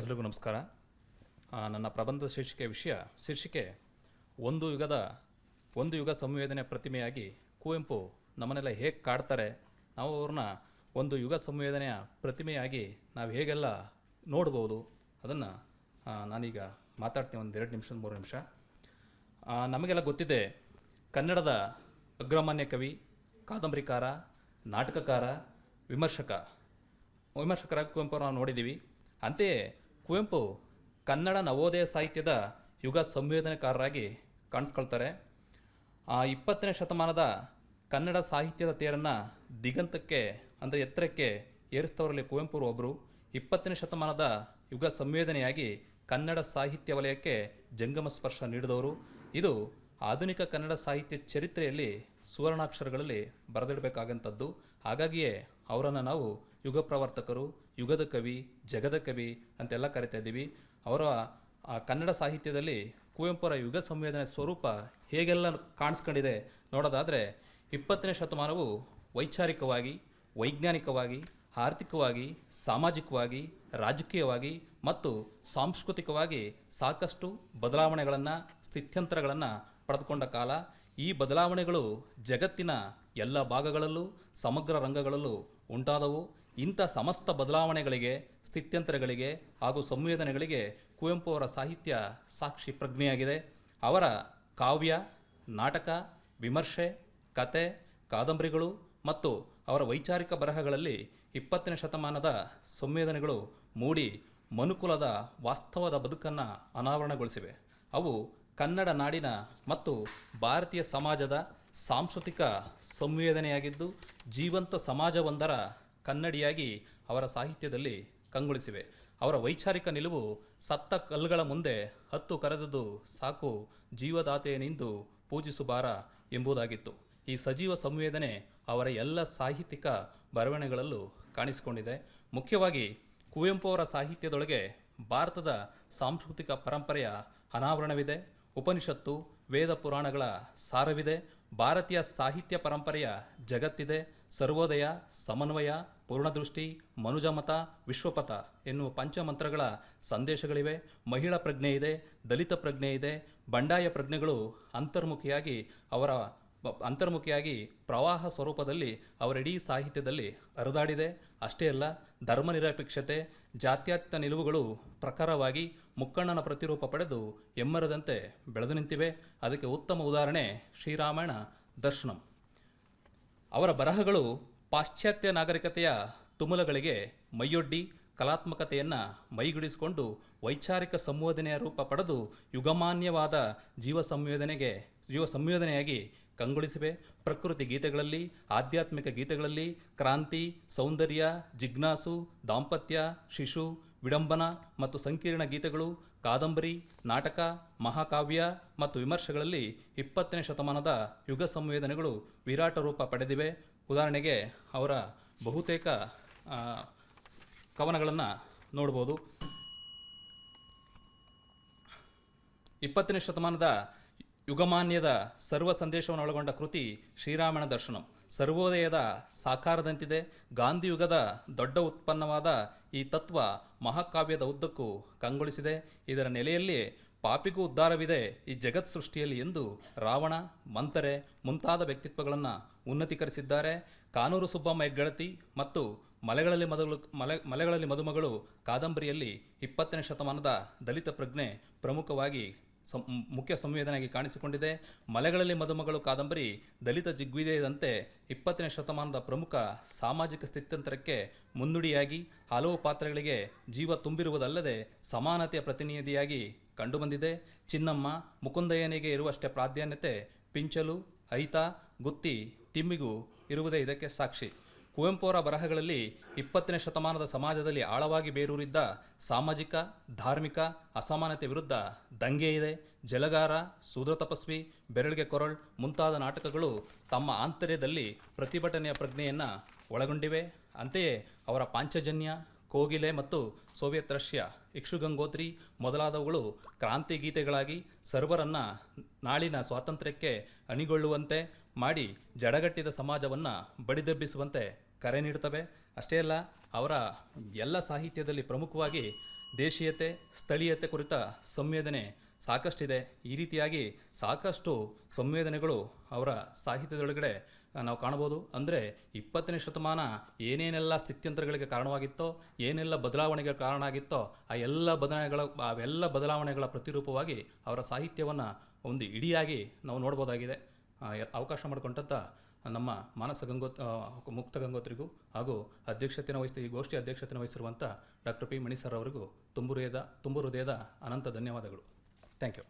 ಎಲ್ರಿಗೂ ನಮಸ್ಕಾರ. ನನ್ನ ಪ್ರಬಂಧ ಶೀರ್ಷಿಕೆ ವಿಷಯ ಶೀರ್ಷಿಕೆ ಒಂದು ಯುಗದ ಒಂದು ಯುಗ ಸಂವೇದನೆ ಪ್ರತಿಮೆಯಾಗಿ ಕುವೆಂಪು ನಮ್ಮನ್ನೆಲ್ಲ ಹೇಗೆ ಕಾಡ್ತಾರೆ, ನಾವು ಅವ್ರನ್ನ ಒಂದು ಯುಗ ಸಂವೇದನೆಯ ಪ್ರತಿಮೆಯಾಗಿ ನಾವು ಹೇಗೆಲ್ಲ ನೋಡ್ಬೋದು ಅದನ್ನು ನಾನೀಗ ಮಾತಾಡ್ತೀನಿ ಒಂದು ಎರಡು ನಿಮಿಷ, ಮೂರು ನಿಮಿಷ. ನಮಗೆಲ್ಲ ಗೊತ್ತಿದೆ, ಕನ್ನಡದ ಅಗ್ರಮಾನ್ಯ ಕವಿ, ಕಾದಂಬರಿಕಾರ, ನಾಟಕಕಾರ, ವಿಮರ್ಶಕ. ವಿಮರ್ಶಕರಾಗಿ ಕುವೆಂಪು ನಾವು ನೋಡಿದ್ದೀವಿ ಅಂತೆಯೇ ಕುವೆಂಪು ಕನ್ನಡ ನವೋದಯ ಸಾಹಿತ್ಯದ ಯುಗ ಸಂವೇದನೆಕಾರರಾಗಿ ಕಾಣಿಸ್ಕೊಳ್ತಾರೆ. ಆ ಇಪ್ಪತ್ತನೇ ಶತಮಾನದ ಕನ್ನಡ ಸಾಹಿತ್ಯದ ತೇರನ್ನು ದಿಗಂತಕ್ಕೆ, ಅಂದರೆ ಎತ್ತರಕ್ಕೆ ಏರಿಸ್ತವರಲ್ಲಿ ಕುವೆಂಪುರು ಒಬ್ಬರು ಇಪ್ಪತ್ತನೇ ಶತಮಾನದ ಯುಗ ಸಂವೇದನೆಯಾಗಿ ಕನ್ನಡ ಸಾಹಿತ್ಯ ವಲಯಕ್ಕೆ ಜಂಗಮ ಸ್ಪರ್ಶ ನೀಡಿದವರು. ಇದು ಆಧುನಿಕ ಕನ್ನಡ ಸಾಹಿತ್ಯ ಚರಿತ್ರೆಯಲ್ಲಿ ಸುವರ್ಣಾಕ್ಷರಗಳಲ್ಲಿ ಬರೆದಿಡಬೇಕಾಗಂಥದ್ದು ಹಾಗಾಗಿಯೇ ಅವರನ್ನು ನಾವು ಯುಗ ಪ್ರವರ್ತಕರು ಯುಗದ ಕವಿ, ಜಗದ ಕವಿ ಅಂತೆಲ್ಲ ಕರಿತಾ ಇದ್ದೀವಿ. ಅವರ ಕನ್ನಡ ಸಾಹಿತ್ಯದಲ್ಲಿ ಕುವೆಂಪುರ ಯುಗ ಸಂವೇದನೆ ಸ್ವರೂಪ ಹೇಗೆಲ್ಲ ಕಾಣಿಸ್ಕೊಂಡಿದೆ ನೋಡೋದಾದರೆ ಇಪ್ಪತ್ತನೇ ಶತಮಾನವು ವೈಚಾರಿಕವಾಗಿ, ವೈಜ್ಞಾನಿಕವಾಗಿ, ಆರ್ಥಿಕವಾಗಿ, ಸಾಮಾಜಿಕವಾಗಿ, ರಾಜಕೀಯವಾಗಿ ಮತ್ತು ಸಾಂಸ್ಕೃತಿಕವಾಗಿ ಸಾಕಷ್ಟು ಬದಲಾವಣೆಗಳನ್ನು, ಸ್ಥಿತ್ಯಂತರಗಳನ್ನು ಪಡೆದುಕೊಂಡ ಕಾಲ. ಈ ಬದಲಾವಣೆಗಳು ಜಗತ್ತಿನ ಎಲ್ಲ ಭಾಗಗಳಲ್ಲೂ, ಸಮಗ್ರ ರಂಗಗಳಲ್ಲೂ ಉಂಟಾದವು. ಇಂಥ ಸಮಸ್ತ ಬದಲಾವಣೆಗಳಿಗೆ, ಸ್ಥಿತ್ಯಂತರಗಳಿಗೆ ಹಾಗೂ ಸಂವೇದನೆಗಳಿಗೆ ಕುವೆಂಪು ಅವರ ಸಾಹಿತ್ಯ ಸಾಕ್ಷಿ ಪ್ರಜ್ಞೆಯಾಗಿದೆ. ಅವರ ಕಾವ್ಯ, ನಾಟಕ, ವಿಮರ್ಶೆ, ಕತೆ, ಕಾದಂಬರಿಗಳು ಮತ್ತು ಅವರ ವೈಚಾರಿಕ ಬರಹಗಳಲ್ಲಿ ಇಪ್ಪತ್ತನೇ ಶತಮಾನದ ಸಂವೇದನೆಗಳು ಮೂಡಿ ಮನುಕುಲದ ವಾಸ್ತವದ ಬದುಕನ್ನು ಅನಾವರಣಗೊಳಿಸಿವೆ. ಅವು ಕನ್ನಡ ನಾಡಿನ ಮತ್ತು ಭಾರತೀಯ ಸಮಾಜದ ಸಾಂಸ್ಕೃತಿಕ ಸಂವೇದನೆಯಾಗಿದ್ದು, ಜೀವಂತ ಸಮಾಜವೊಂದರ ಕನ್ನಡಿಯಾಗಿ ಅವರ ಸಾಹಿತ್ಯದಲ್ಲಿ ಕಂಗೊಳಿಸಿವೆ. ಅವರ ವೈಚಾರಿಕ ನಿಲುವು ಸತ್ತ ಕಲ್ಲುಗಳ ಮುಂದೆ ಹತ್ತು ಕರೆದದು ಸಾಕು ಜೀವದಾತೆಯನೆಂದು ಪೂಜಿಸುಬಾರ ಎಂಬುದಾಗಿತ್ತು. ಈ ಸಜೀವ ಸಂವೇದನೆ ಅವರ ಎಲ್ಲ ಸಾಹಿತ್ಯಿಕ ಬರವಣಿಗೆಗಳಲ್ಲೂ ಕಾಣಿಸಿಕೊಂಡಿದೆ. ಮುಖ್ಯವಾಗಿ ಕುವೆಂಪು ಅವರ ಸಾಹಿತ್ಯದೊಳಗೆ ಭಾರತದ ಸಾಂಸ್ಕೃತಿಕ ಪರಂಪರೆಯ ಅನಾವರಣವಿದೆ. ಉಪನಿಷತ್ತು, ವೇದ ಪುರಾಣಗಳ ಸಾರವಿದೆ. ಭಾರತೀಯ ಸಾಹಿತ್ಯ ಪರಂಪರೆಯ ಜಗತ್ತಿದೆ. ಸರ್ವೋದಯ, ಸಮನ್ವಯ, ಪೂರ್ಣದೃಷ್ಟಿ, ಮನುಜಮತ, ವಿಶ್ವಪಥ ಎನ್ನುವ ಪಂಚಮಂತ್ರಗಳ ಸಂದೇಶಗಳಿವೆ. ಮಹಿಳಾ ಪ್ರಜ್ಞೆ ಇದೆ, ದಲಿತ ಪ್ರಜ್ಞೆ ಇದೆ, ಬಂಡಾಯ ಪ್ರಜ್ಞೆಗಳು ಅಂತರ್ಮುಖಿಯಾಗಿ ಅವರ ಅಂತರ್ಮುಖಿಯಾಗಿ ಪ್ರವಾಹ ಸ್ವರೂಪದಲ್ಲಿ ಅವರ ಇಡೀ ಸಾಹಿತ್ಯದಲ್ಲಿ ಹರಿದಾಡಿದೆ. ಅಷ್ಟೇ ಅಲ್ಲ ಧರ್ಮ ನಿರಪೇಕ್ಷತೆ ಜಾತ್ಯತೀತ ನಿಲುವುಗಳು ಪ್ರಖರವಾಗಿ ಮುಕ್ಕಣ್ಣನ ಪ್ರತಿರೂಪ ಪಡೆದು ಎಮ್ಮರದಂತೆ ಬೆಳೆದು ನಿಂತಿವೆ. ಅದಕ್ಕೆ ಉತ್ತಮ ಉದಾಹರಣೆ ಶ್ರೀರಾಮಾಯಣ ದರ್ಶನಂ. ಅವರ ಬರಹಗಳು ಪಾಶ್ಚಾತ್ಯ ನಾಗರಿಕತೆಯ ತುಮುಲಗಳಿಗೆ ಮೈಯೊಡ್ಡಿ, ಕಲಾತ್ಮಕತೆಯನ್ನು ಮೈಗೂಡಿಸಿಕೊಂಡು ವೈಚಾರಿಕ ಸಂವೇದನೆಯ ರೂಪ ಪಡೆದು ಯುಗಮಾನ್ಯವಾದ ಜೀವ ಸಂವೇದನೆಗೆ ಜೀವ ಸಂವೇದನೆಯಾಗಿ ಕಂಗೊಳಿಸಿವೆ. ಪ್ರಕೃತಿ ಗೀತೆಗಳಲ್ಲಿ, ಆಧ್ಯಾತ್ಮಿಕ ಗೀತೆಗಳಲ್ಲಿ ಕ್ರಾಂತಿ, ಸೌಂದರ್ಯ, ಜಿಜ್ಞಾಸು, ದಾಂಪತ್ಯ, ಶಿಶು, ವಿಡಂಬನ ಮತ್ತು ಸಂಕೀರ್ಣ ಗೀತೆಗಳು, ಕಾದಂಬರಿ, ನಾಟಕ, ಮಹಾಕಾವ್ಯ ಮತ್ತು ವಿಮರ್ಶೆಗಳಲ್ಲಿ ಇಪ್ಪತ್ತನೇ ಶತಮಾನದ ಯುಗ ಸಂವೇದನೆಗಳು ವಿರಾಟ ರೂಪ ಪಡೆದಿವೆ. ಉದಾಹರಣೆಗೆ ಅವರ ಬಹುತೇಕ ಕವನಗಳನ್ನು ನೋಡ್ಬೋದು. ಇಪ್ಪತ್ತನೇ ಶತಮಾನದ ಯುಗಮಾನ್ಯದ ಸರ್ವ ಸಂದೇಶವನ್ನು ಒಳಗೊಂಡ ಕೃತಿ ಶ್ರೀರಾಮನ ದರ್ಶನಂ. ಸರ್ವೋದಯದ ಸಾಕಾರದಂತಿದೆ. ಗಾಂಧಿಯುಗದ ದೊಡ್ಡ ಉತ್ಪನ್ನವಾದ ಈ ತತ್ವ ಮಹಾಕಾವ್ಯದ ಉದ್ದಕ್ಕೂ ಕಂಗೊಳಿಸಿದೆ. ಇದರ ನೆಲೆಯಲ್ಲಿ ಪಾಪಿಗೂ ಉದ್ಧಾರವಿದೆ ಈ ಜಗತ್ ಸೃಷ್ಟಿಯಲ್ಲಿ ಎಂದು ರಾವಣ, ಮಂತರೆ ಮುಂತಾದ ವ್ಯಕ್ತಿತ್ವಗಳನ್ನು ಉನ್ನತೀಕರಿಸಿದ್ದಾರೆ. ಕಾನೂರು ಸುಬ್ಬಮ್ಮ ಹೆಗ್ಗಳತಿ ಮತ್ತು ಮಲೆಗಳಲ್ಲಿ ಮದುಗಳು ಮಲೆ, ಮಲೆಗಳಲ್ಲಿ ಮದುಮಗಳು ಕಾದಂಬರಿಯಲ್ಲಿ ಇಪ್ಪತ್ತನೇ ಶತಮಾನದ ದಲಿತ ಪ್ರಜ್ಞೆ ಪ್ರಮುಖವಾಗಿ ಮುಖ್ಯ ಸಂವೇದನೆಯಾಗಿ ಕಾಣಿಸಿಕೊಂಡಿದೆ. ಮಲೆಗಳಲ್ಲಿ ಮದುಮಗಳು ಕಾದಂಬರಿ ದಲಿತ ಜಿಗ್ವಿದೆಯದಂತೆ ಇಪ್ಪತ್ತನೇ ಶತಮಾನದ ಪ್ರಮುಖ ಸಾಮಾಜಿಕ ಸ್ಥಿತ್ಯಂತರಕ್ಕೆ ಮುನ್ನುಡಿಯಾಗಿ ಹಲವು ಪಾತ್ರಗಳಿಗೆ ಜೀವ ತುಂಬಿರುವುದಲ್ಲದೆ ಸಮಾನತೆಯ ಪ್ರತಿನಿಧಿಯಾಗಿ ಕಂಡುಬಂದಿದೆ. ಚಿನ್ನಮ್ಮ, ಮುಕುಂದಯ್ಯನಿಗೆ ಇರುವಷ್ಟೇ ಪ್ರಾಧಾನ್ಯತೆ ಪಿಂಚಲು, ಐತ, ಗುತ್ತಿ, ತಿಮ್ಮಿಗೂ ಇರುವುದೇ ಇದಕ್ಕೆ ಸಾಕ್ಷಿ. ಕುವೆಂಪುರ ಬರಹಗಳಲ್ಲಿ ಇಪ್ಪತ್ತನೇ ಶತಮಾನದ ಸಮಾಜದಲ್ಲಿ ಆಳವಾಗಿ ಬೇರೂರಿದ್ದ ಸಾಮಾಜಿಕ, ಧಾರ್ಮಿಕ ಅಸಮಾನತೆ ವಿರುದ್ಧ ದಂಗೆ ಇದೆ, ಜಲಗಾರ, ಸೂದ್ರ ತಪಸ್ವಿ, ಬೆರಳಿಗೆ ಕೊರಳ್ ಮುಂತಾದ ನಾಟಕಗಳು ತಮ್ಮ ಆಂತರ್ಯದಲ್ಲಿ ಪ್ರತಿಭಟನೆಯ ಪ್ರಜ್ಞೆಯನ್ನು ಒಳಗೊಂಡಿವೆ. ಅಂತೆಯೇ ಅವರ ಪಾಂಚಜನ್ಯ, ಕೋಗಿಲೆ ಮತ್ತು ಸೋವಿಯತ್ ರಷ್ಯಾ ಇಕ್ಷುಗಂಗೋತ್ರಿ ಮೊದಲಾದವುಗಳು ಕ್ರಾಂತಿ ಗೀತೆಗಳಾಗಿ ಸರ್ವರನ್ನು ನಾಳಿನ ಸ್ವಾತಂತ್ರ್ಯಕ್ಕೆ ಅಣಿಗೊಳ್ಳುವಂತೆ ಮಾಡಿ ಜಡಗಟ್ಟಿದ ಸಮಾಜವನ್ನು ಬಡಿದೆಬ್ಬಿಸುವಂತೆ ಕರೆ ನೀಡುತ್ತವೆ. ಅಷ್ಟೇ ಅಲ್ಲ, ಅವರ ಎಲ್ಲ ಸಾಹಿತ್ಯದಲ್ಲಿ ಪ್ರಮುಖವಾಗಿ ದೇಶೀಯತೆ, ಸ್ಥಳೀಯತೆ ಕುರಿತ ಸಂವೇದನೆ ಸಾಕಷ್ಟಿದೆ. ಈ ರೀತಿಯಾಗಿ ಸಾಕಷ್ಟು ಸಂವೇದನೆಗಳು ಅವರ ಸಾಹಿತ್ಯದೊಳಗಡೆ ನಾವು ಕಾಣ್ಬೋದು ಅಂದರೆ ಇಪ್ಪತ್ತನೇ ಶತಮಾನ ಏನೇನೆಲ್ಲ ಸ್ಥಿತ್ಯಂತರಗಳಿಗೆ ಕಾರಣವಾಗಿತ್ತೋ, ಏನೆಲ್ಲ ಬದಲಾವಣೆಗೆ ಕಾರಣ ಆಗಿತ್ತೋ ಆ ಎಲ್ಲ ಬದಲಾವಣೆಗಳ ಅವೆಲ್ಲ ಬದಲಾವಣೆಗಳ ಪ್ರತಿರೂಪವಾಗಿ ಅವರ ಸಾಹಿತ್ಯವನ್ನು ಒಂದು ಇಡಿಯಾಗಿ ನಾವು ನೋಡ್ಬೋದಾಗಿದೆ ಅವಕಾಶ ಮಾಡಿಕೊಂಡಂಥ ನಮ್ಮ ಮಾನಸ ಗಂಗೋತ್ ಮುಕ್ತ ಗಂಗೋತ್ರಿಗೂ ಹಾಗೂ ಅಧ್ಯಕ್ಷತೆಯನ್ನು ವಹಿಸಿ ಈ ಗೋಷ್ಠಿ ಅಧ್ಯಕ್ಷತೆಯನ್ನು ವಹಿಸಿರುವಂಥ ಡಾಕ್ಟರ್ ಪಿ ಮಣಿಸರ್ ಅವರಿಗೂ ತುಂಬು ಹೃದಯದ ತುಂಬು ಹೃದಯದ ಅನಂತ ಧನ್ಯವಾದಗಳು. Thank you.